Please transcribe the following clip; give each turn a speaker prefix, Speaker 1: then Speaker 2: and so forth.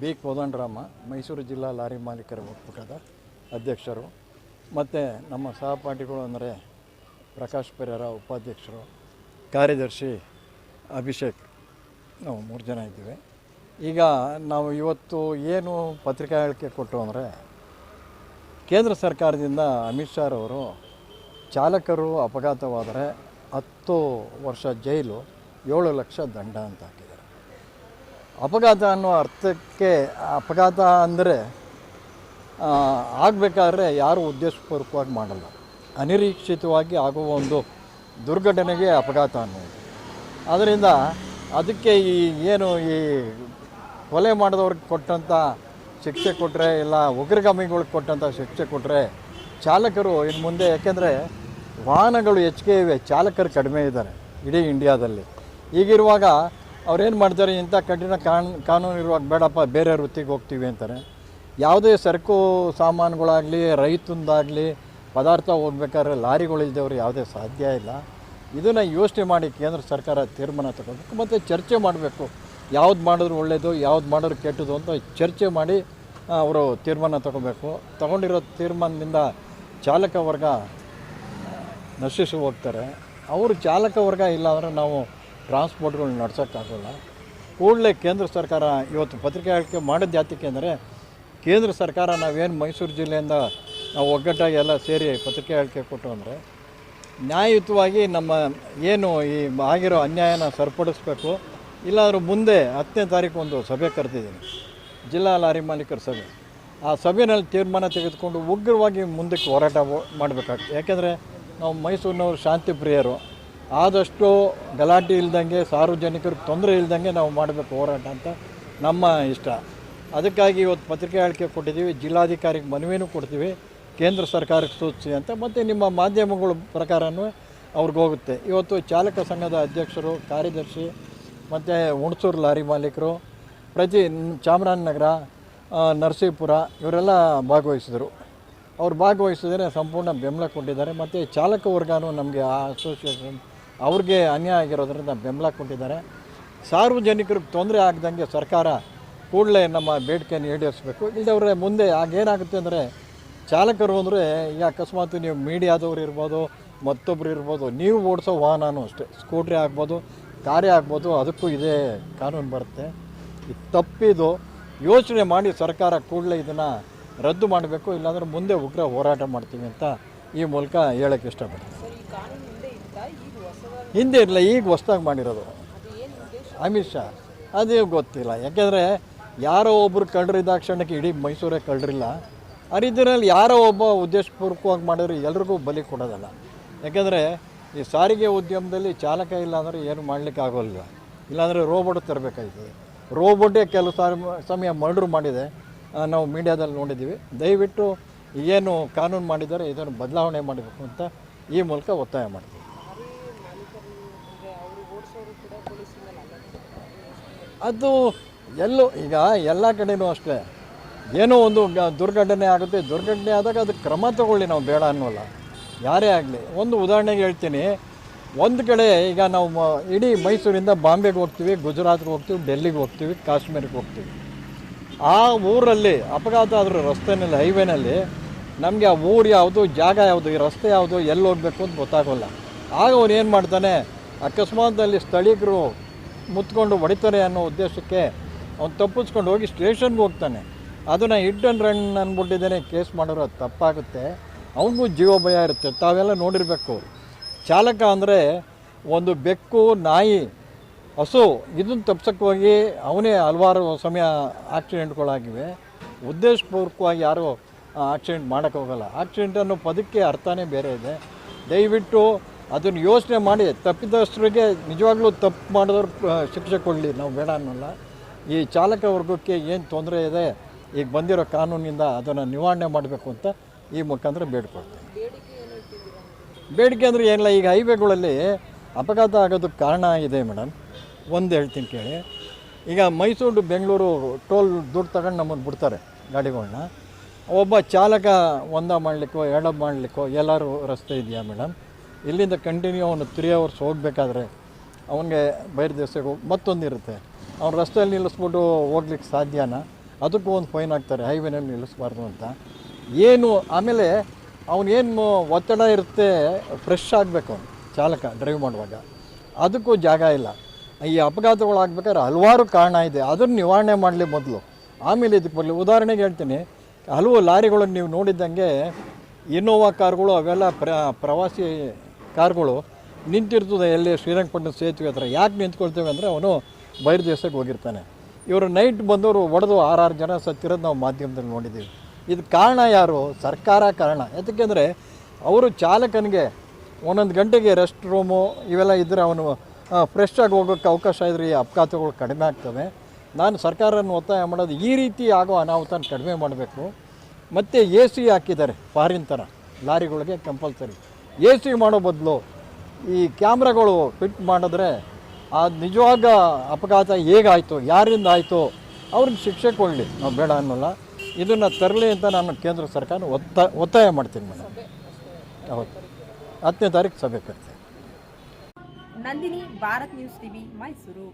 Speaker 1: B Kodandarama, Mysuru ಜಿಲ್ಲಾ lorry ಮಾಲೀಕರ ಒಕ್ಕೂಟದ ಅಧ್ಯಕ್ಷರು. ಮತ್ತು ನಮ್ಮ ಸಹಪಾಠಿಗಳು ಅಂದರೆ ಪ್ರಕಾಶ್ ಪೆರೇರ ಉಪಾಧ್ಯಕ್ಷರು, ಕಾರ್ಯದರ್ಶಿ ಅಭಿಷೇಕ್ ನಾವು ಮೂರು ಜನ ಇದ್ದೀವಿ. ಈಗ ನಾವು ಇವತ್ತು ಏನು ಪತ್ರಿಕಾ ಹೇಳಿಕೆ ಕೊಟ್ಟು ಅಂದರೆ ಕೇಂದ್ರ ಸರ್ಕಾರದಿಂದ ಅಮಿತ್ ಶಾ ಅವರು ಚಾಲಕರು ಅಪಘಾತವಾದರೆ ಹತ್ತು ವರ್ಷ ಜೈಲು, ಏಳು ಲಕ್ಷ ದಂಡ ಅಂತ ಹಾಕಿದ್ದಾರೆ. ಅಪಘಾತ ಅನ್ನೋ ಅರ್ಥಕ್ಕೆ ಅಪಘಾತ ಅಂದರೆ ಆಗಬೇಕಾದ್ರೆ ಯಾರು ಉದ್ದೇಶಪೂರ್ವಕವಾಗಿ ಮಾಡಲ್ಲ. ಅನಿರೀಕ್ಷಿತವಾಗಿ ಆಗುವ ಒಂದು ದುರ್ಘಟನೆಗೆ ಅಪಘಾತ ಅನ್ನೋದು ಆದ್ದರಿಂದ ಅದಕ್ಕೆ ಈ ಏನು ಈ ಕೊಲೆ ಮಾಡಿದವ್ರಿಗೆ ಕೊಟ್ಟಂಥ ಶಿಕ್ಷೆ ಕೊಟ್ಟರೆ ಇಲ್ಲ ಉಗ್ರಗಾಮಿಗಳಿಗೆ ಕೊಟ್ಟಂಥ ಶಿಕ್ಷೆ ಕೊಟ್ಟರೆ ಚಾಲಕರು ಇನ್ನು ಮುಂದೆ, ಯಾಕೆಂದರೆ ವಾಹನಗಳು ಹೆಚ್ಚಿಗೆ ಇವೆ, ಚಾಲಕರು ಕಡಿಮೆ ಇದ್ದಾರೆ ಇಡೀ ಇಂಡಿಯಾದಲ್ಲಿ. ಈಗಿರುವಾಗ ಅವ್ರೇನು ಮಾಡ್ತಾರೆ, ಇಂಥ ಕಠಿಣ ಕಾನ್, ಕಾನೂನು ಇರುವಾಗ ಬೇಡಪ್ಪ, ಬೇರೆ ವೃತ್ತಿಗೆ ಹೋಗ್ತೀವಿ ಅಂತಾರೆ. ಯಾವುದೇ ಸರಕು ಸಾಮಾನುಗಳಾಗಲಿ, ರೈತಂದಾಗಲಿ, ಪದಾರ್ಥ ಹೋಗ್ಬೇಕಾದ್ರೆ ಲಾರಿಗಳಿಲ್ದವ್ರು ಯಾವುದೇ ಸಾಧ್ಯ ಇಲ್ಲ. ಇದನ್ನು ಯೋಚನೆ ಮಾಡಿ ಕೇಂದ್ರ ಸರ್ಕಾರ ತೀರ್ಮಾನ ತಗೋಬೇಕು, ಮತ್ತು ಚರ್ಚೆ ಮಾಡಬೇಕು. ಯಾವ್ದು ಮಾಡಿದ್ರು ಒಳ್ಳೆಯದು ಯಾವ್ದು ಮಾಡಿದ್ರು ಕೆಟ್ಟದು ಅಂತ ಚರ್ಚೆ ಮಾಡಿ ಅವರು ತೀರ್ಮಾನ ತಗೋಬೇಕು. ತಗೊಂಡಿರೋ ತೀರ್ಮಾನದಿಂದ ಚಾಲಕ ವರ್ಗ ನಶಿಸಿ ಹೋಗ್ತಾರೆ. ಅವರು ಚಾಲಕ ವರ್ಗ ಇಲ್ಲ ಅಂದರೆ ನಾವು ಟ್ರಾನ್ಸ್ಪೋರ್ಟ್ಗಳು ನಡ್ಸೋಕ್ಕಾಗಲ್ಲ. ಕೂಡಲೇ ಕೇಂದ್ರ ಸರ್ಕಾರ ಇವತ್ತು ಪತ್ರಿಕೆ ಹೇಳಿಕೆ ಮಾಡಿದ ಜಾತಿಗೆ ಅಂದರೆ, ಕೇಂದ್ರ ಸರ್ಕಾರ ನಾವೇನು ಮೈಸೂರು ಜಿಲ್ಲೆಯಿಂದ ನಾವು ಒಗ್ಗಟ್ಟಾಗಿ ಎಲ್ಲ ಸೇರಿ ಪತ್ರಿಕೆ ಹೇಳಿಕೆ ಕೊಟ್ಟು ಅಂದರೆ, ನ್ಯಾಯಯುತವಾಗಿ ನಮ್ಮ ಏನು ಈ ಆಗಿರೋ ಅನ್ಯಾಯನ ಸರಿಪಡಿಸ್ಬೇಕು. ಇಲ್ಲಾದರೂ ಮುಂದೆ ಹತ್ತನೇ ತಾರೀಕು ಒಂದು ಸಭೆ ಕರೆದಿದ್ದೀನಿ. ಜಿಲ್ಲಾ ಲಾರಿ ಮಾಲೀಕರ ಸಭೆ. ಆ ಸಭೆಯಲ್ಲಿ ತೀರ್ಮಾನ ತೆಗೆದುಕೊಂಡು ಉಗ್ರವಾಗಿ ಮುಂದಕ್ಕೆ ಹೋರಾಟ ಮಾಡಬೇಕಾಗ್ತದೆ. ಯಾಕೆಂದರೆ ನಾವು ಮೈಸೂರಿನವರು ಶಾಂತಿ ಪ್ರಿಯರು ಆದಷ್ಟು ಗಲಾಟೆ ಇಲ್ದಂಗೆ, ಸಾರ್ವಜನಿಕರಿಗೆ ತೊಂದರೆ ಇಲ್ದಂಗೆ ನಾವು ಮಾಡಬೇಕು ಹೋರಾಟ ಅಂತ ನಮ್ಮ ಇಷ್ಟ. ಅದಕ್ಕಾಗಿ ಇವತ್ತು ಪತ್ರಿಕೆ ಹೇಳಿಕೆ ಕೊಟ್ಟಿದ್ದೀವಿ, ಜಿಲ್ಲಾಧಿಕಾರಿಗೆ ಮನವಿನೂ ಕೊಡ್ತೀವಿ, ಕೇಂದ್ರ ಸರ್ಕಾರಕ್ಕೆ ಸೂಚಿಸಿ ಅಂತ. ಮತ್ತು ನಿಮ್ಮ ಮಾಧ್ಯಮಗಳ ಪ್ರಕಾರವೂ ಅವ್ರಿಗೆ ಹೋಗುತ್ತೆ. ಇವತ್ತು ಚಾಲಕ ಸಂಘದ ಅಧ್ಯಕ್ಷರು, ಕಾರ್ಯದರ್ಶಿ, ಮತ್ತು ಹುಣಸೂರು ಲಾರಿ ಮಾಲೀಕರು, ಪ್ರತಿ ಚಾಮರಾಜನಗರ ನರಸೀಪುರ, ಇವರೆಲ್ಲ ಭಾಗವಹಿಸಿದರು. ಅವ್ರು ಭಾಗವಹಿಸಿದರೆ ಸಂಪೂರ್ಣ ಬೆಂಬಲ ಕೊಟ್ಟಿದ್ದಾರೆ. ಮತ್ತು ಚಾಲಕ ವರ್ಗನೂ ನಮಗೆ ಆ ಅಸೋಸಿಯೇಷನ್ ಅವ್ರಿಗೆ ಅನ್ಯಾಯ ಆಗಿರೋದ್ರಿಂದ ಬೆಂಬಲ ಕೊಟ್ಟಿದ್ದಾರೆ. ಸಾರ್ವಜನಿಕರಿಗೆ ತೊಂದರೆ ಆಗದಂಗೆ ಸರ್ಕಾರ ಕೂಡಲೇ ನಮ್ಮ ಬೇಡಿಕೆಯನ್ನು ಈಡೇರಿಸಬೇಕು. ಇಲ್ಲದವ್ರೆ ಮುಂದೆ ಆಗೇನಾಗುತ್ತೆ ಅಂದರೆ ಚಾಲಕರು ಅಂದರೆ ಈಗ ಅಕಸ್ಮಾತ್ ನೀವು ಮೀಡಿಯಾದವ್ರು ಇರ್ಬೋದು ಮತ್ತೊಬ್ಬರು ಇರ್ಬೋದು, ನೀವು ಓಡಿಸೋ ವಾಹನನೂ ಅಷ್ಟೇ, ಸ್ಕೂಟ್ರಿ ಆಗ್ಬೋದು ಕಾರೇ ಆಗ್ಬೋದು, ಅದಕ್ಕೂ ಇದೇ ಕಾನೂನು ಬರುತ್ತೆ. ಇದು ತಪ್ಪಿದು ಯೋಚನೆ ಮಾಡಿ ಸರ್ಕಾರ ಕೂಡಲೇ ಇದನ್ನು ರದ್ದು ಮಾಡಬೇಕು, ಇಲ್ಲಾಂದರೆ ಮುಂದೆ ಉಗ್ರ ಹೋರಾಟ ಮಾಡ್ತೀವಿ ಅಂತ ಈ ಮೂಲಕ ಹೇಳೋಕ್ಕೆ ಇಷ್ಟಪಡ್ತೀನಿ
Speaker 2: ಸರ್ ಈ ಕಾನೂನು ಹಿಂದೆ ಇತ್ತಾ ಈಗ ಹೊಸದಾಗಿ
Speaker 1: ಹಿಂದೆ ಇರಲಿಲ್ಲ, ಈಗ ಹೊಸ್ದಾಗಿ ಮಾಡಿರೋದು. ಅಮಿತ್ ಶಾ. ಅದೇ ಗೊತ್ತಿಲ್ಲ. ಯಾಕೆಂದರೆ ಯಾರೋ ಒಬ್ಬರು ಕಳ್ಳರಿದ್ದ ಕ್ಷಣಕ್ಕೆ ಇಡೀ ಮೈಸೂರೇ ಕಳ್ಳರಿಲ್ಲ. ಆ ರೀತಿಯಲ್ಲಿ ಯಾರೋ ಒಬ್ಬ ಉದ್ದೇಶಪೂರ್ವಕವಾಗಿ ಮಾಡಿದ್ರೆ ಎಲ್ರಿಗೂ ಬಲಿ ಕೊಡೋದಲ್ಲ. ಯಾಕೆಂದರೆ ಈ ಸಾರಿಗೆ ಉದ್ಯಮದಲ್ಲಿ ಚಾಲಕ ಇಲ್ಲ ಅಂದರೆ ಏನು ಮಾಡಲಿಕ್ಕೆ ಆಗೋಲ್ಲ ಇಲ್ಲಾಂದರೆ ರೋಬೋಟ್ ತರಬೇಕಾಯ್ತದೆ ರೋಬೋಟೇ ಕೆಲವು ಸಾರಿ ಸಮಯ ಮರ್ಡ್ರ್ ಮಾಡಿದೆ. ನಾವು ಮೀಡಿಯಾದಲ್ಲಿ ನೋಡಿದ್ದೀವಿ. ದಯವಿಟ್ಟು ಏನು ಕಾನೂನು ಮಾಡಿದ್ದಾರೆ ಇದನ್ನು ಬದಲಾವಣೆ ಮಾಡಬೇಕು ಅಂತ ಈ ಮೂಲಕ ಒತ್ತಾಯ ಮಾಡ್ತೀವಿ
Speaker 2: ಲಾರಿ ಮಾಲೀಕರು ಅಂದರೆ ಅವರು ಓಡಿಸೋರು ಕೂಡ ಪೊಲೀಸಿಂದ ಅಲ್ಲ
Speaker 1: ಅದು ಎಲ್ಲೋ ಈಗ ಎಲ್ಲ ಕಡೆಯೂ ಅಷ್ಟೇ. ಏನೋ ಒಂದು ದುರ್ಘಟನೆ ಆಗುತ್ತೆ. ದುರ್ಘಟನೆ ಆದಾಗ ಅದು ಕ್ರಮ ತಗೊಳ್ಳಿ ನಾವು ಬೇಡ ಅನ್ನೋಲ್ಲ. ಯಾರೇ ಆಗಲಿ. ಒಂದು ಉದಾಹರಣೆಗೆ ಹೇಳ್ತೀನಿ. ಒಂದು ಕಡೆ ಈಗ ನಾವು ಇಡೀ ಮೈಸೂರಿಂದ ಬಾಂಬೆಗೆ ಹೋಗ್ತೀವಿ, ಗುಜರಾತ್ಗೆ ಹೋಗ್ತೀವಿ, ಡೆಲ್ಲಿಗೆ ಹೋಗ್ತೀವಿ ಕಾಶ್ಮೀರಿಗೆ ಹೋಗ್ತೀವಿ. ಆ ಊರಲ್ಲಿ ಅಪಘಾತ ಆದರೂ ರಸ್ತೆನಲ್ಲಿ, ಹೈವೇನಲ್ಲಿ ನಮಗೆ ಆ ಊರು ಯಾವುದು, ಜಾಗ ಯಾವುದು, ಈ ರಸ್ತೆ ಯಾವುದು, ಎಲ್ಲಿ ಹೋಗಬೇಕು ಅಂತ ಗೊತ್ತಾಗೋಲ್ಲ. ಆಗ ಅವನು ಏನು ಮಾಡ್ತಾನೆ? ಅಕಸ್ಮಾತ್ ಅಲ್ಲಿ ಸ್ಥಳೀಕರು ಮುತ್ಕೊಂಡು ಹೊಡಿತಾರೆ ಅನ್ನೋ ಉದ್ದೇಶಕ್ಕೆ ಅವ್ನು ತಪ್ಪಿಸ್ಕೊಂಡು ಹೋಗಿ ಸ್ಟೇಷನ್ಗೆ ಹೋಗ್ತಾನೆ. ಅದನ್ನು ಹಿಟ್ ಆ್ಯಂಡ್ ರನ್ ಅಂದ್ಬಿಟ್ಟಿದ್ದೇನೆ ಕೇಸ್ ಮಾಡೋರು ಅದು ತಪ್ಪಾಗುತ್ತೆ. ಅವನಿಗೂ ಜೀವ ಭಯ ಇರುತ್ತೆ, ತಾವೆಲ್ಲ ನೋಡಿರಬೇಕು. ಚಾಲಕ ಅಂದರೆ ಒಂದು ಬೆಕ್ಕು, ನಾಯಿ, ಹಸು, ಇದನ್ನು ತಪ್ಸಕ್ಕೆ ಹೋಗಿ ಅವನೇ ಹಲವಾರು ಸಮಯ ಆಕ್ಸಿಡೆಂಟ್ಗಳಾಗಿವೆ. ಉದ್ದೇಶಪೂರ್ವಕವಾಗಿ ಯಾರೂ ಆಕ್ಸಿಡೆಂಟ್ ಮಾಡೋಕ್ಕೋಗಲ್ಲ ಆಕ್ಸಿಡೆಂಟ್ ಅನ್ನೋ ಪದಕ್ಕೆ ಅರ್ಥನೇ ಬೇರೆ ಇದೆ. ದಯವಿಟ್ಟು ಅದನ್ನು ಯೋಚನೆ ಮಾಡಿ ತಪ್ಪಿದಷ್ಟರಿಗೆ ನಿಜವಾಗ್ಲೂ ತಪ್ಪು ಮಾಡಿದವ್ರು ಶಿಕ್ಷೆ ಕೊಡಲಿ, ನಾವು ಬೇಡ ಅನ್ನೋಲ್ಲ. ಈ ಚಾಲಕ ವರ್ಗಕ್ಕೆ ಏನು ತೊಂದರೆ ಇದೆ, ಈಗ ಬಂದಿರೋ ಕಾನೂನಿಂದ ಅದನ್ನು ನಿವಾರಣೆ ಮಾಡಬೇಕು ಅಂತ ಈ ಮುಖಾಂತರ ಬೇಡ್ಕೊಳ್ತೀನಿ.
Speaker 2: ಬೇಡಿಕೆ
Speaker 1: ಅಂದರೆ ಏನಿಲ್ಲ, ಈಗ ಹೈವೇಗಳಲ್ಲಿ ಅಪಘಾತ ಆಗೋದಕ್ಕೆ ಕಾರಣ ಇದೆ ಮೇಡಮ್. ಒಂದು ಹೇಳ್ತೀನಿ ಕೇಳಿ. ಈಗ ಮೈಸೂರು, ಬೆಂಗಳೂರು ಟೋಲ್ ದುಡ್ಡು ತಗೊಂಡು ನಮ್ಮನ್ನು ಬಿಡ್ತಾರೆ ಗಾಡಿಗಳನ್ನ ಒಬ್ಬ ಚಾಲಕ ಒಂದ ಮಾಡಲಿಕ್ಕೋ, ಎರಡ ಮಾಡಲಿಕ್ಕೋ ಎಲ್ಲರೂ ರಸ್ತೆ ಇದೆಯಾ ಮೇಡಮ್? ಇಲ್ಲಿಂದ ಕಂಟಿನ್ಯೂ ಅವನು ತ್ರೀ ಅವರ್ಸ್ ಹೋಗಬೇಕಾದ್ರೆ ಅವನಿಗೆ ಬೈರ್ ದೇಶಗಳು ಹೋಗಿ ಮತ್ತೊಂದು ಇರುತ್ತೆ. ಅವ್ನು ರಸ್ತೆಯಲ್ಲಿ ನಿಲ್ಲಿಸ್ಬಿಟ್ಟು ಹೋಗ್ಲಿಕ್ಕೆ ಸಾಧ್ಯನಾ? ಅದಕ್ಕೂ ಒಂದು ಫೈನ್ ಹಾಕ್ತಾರೆ, ಹೈವೇನಲ್ಲಿ ನಿಲ್ಲಿಸ್ಬಾರ್ದು ಅಂತ. ಏನು, ಆಮೇಲೆ ಅವನೇನು ಒತ್ತಡ ಇರುತ್ತೆ ಫ್ರೆಶ್ ಆಗಬೇಕು ಅವನು, ಚಾಲಕ ಡ್ರೈವ್ ಮಾಡುವಾಗ. ಅದಕ್ಕೂ ಜಾಗ ಇಲ್ಲ. ಈ ಅಪಘಾತಗಳಾಗ್ಬೇಕಾದ್ರೆ ಹಲವಾರು ಕಾರಣ ಇದೆ. ಅದನ್ನು ನಿವಾರಣೆ ಮಾಡಲಿ ಮೊದಲು. ಆಮೇಲೆ ಇದಕ್ಕೆ ಬರಲಿ. ಉದಾಹರಣೆಗೆ ಹೇಳ್ತೀನಿ, ಹಲವು ಲಾರಿಗಳನ್ನು ನೀವು ನೋಡಿದ್ದಂಗೆ ಇನ್ನೋವಾ ಕಾರ್ಗಳು ಅವೆಲ್ಲ ಪ್ರ ಪ್ರವಾಸಿ ಕಾರ್ಗಳು ನಿಂತಿರ್ತದೆ ಎಲ್ಲಿ ಶ್ರೀರಂಗಪಟ್ಟಣ ಸೇತುವೆ ಹತ್ರ. ಯಾಕೆ ನಿಂತ್ಕೊಳ್ತೇವೆ ಅಂದರೆ ಅವನು ಬೈರ್ ದೇಶಕ್ಕೆ ಹೋಗಿರ್ತಾನೆ. ಇವರು ನೈಟ್ ಬಂದವರು ಒಡೆದು ಆರಾರು ಜನ ಸತ್ತಿರೋದು ನಾವು ಮಾಧ್ಯಮದಲ್ಲಿ ನೋಡಿದ್ದೀವಿ. ಇದು ಕಾರಣ ಯಾರು? ಸರ್ಕಾರ ಕಾರಣ. ಯಾಕೆಂದರೆ ಅವರು ಚಾಲಕನಿಗೆ ಒಂದೊಂದು ಗಂಟೆಗೆ ರೆಸ್ಟ್ ರೂಮು ಇವೆಲ್ಲ ಇದ್ದರೆ ಅವನು ಫ್ರೆಶ್ ಆಗಿ ಹೋಗೋಕ್ಕೆ ಅವಕಾಶ ಇದ್ದರೆ ಈ ಅಪಘಾತಗಳು ಕಡಿಮೆ ಆಗ್ತವೆ. ನಾನು ಸರ್ಕಾರವನ್ನು ಒತ್ತಾಯ ಮಾಡೋದು ಈ ರೀತಿ ಆಗೋ ಅನಾಹುತನ ಕಡಿಮೆ ಮಾಡಬೇಕು. ಮತ್ತು ಎ ಸಿ ಹಾಕಿದ್ದಾರೆ, ಫಾರಿನ್ ಥರ ಲಾರಿಗಳಿಗೆ ಕಂಪಲ್ಸರಿ ಎ ಸಿ ಮಾಡೋ ಬದಲು ಈ ಕ್ಯಾಮ್ರಾಗಳು ಫಿಟ್ ಮಾಡಿದ್ರೆ ಆ ನಿಜವಾಗ ಅಪಘಾತ ಹೇಗಾಯಿತು ಯಾರಿಂದ ಆಯಿತು ಅವ್ರಿಗೆ ಶಿಕ್ಷೆ ಕೊಡಲಿ. ನಾವು ಬೇಡ ಅನ್ನೋಲ್ಲ. ಇದನ್ನು ತರಲಿ ಅಂತ ನಾನು ಕೇಂದ್ರ ಸರ್ಕಾರ ಒತ್ತ ಒತ್ತಾಯ ಮಾಡ್ತೀನಿ ಮೇಡಮ್. ಹೌದು. ಹತ್ತನೇ ತಾರೀಕು ಸಭೆ ಕರಿತೀನಿ.
Speaker 3: Nandini Bharat news TV Mysuru.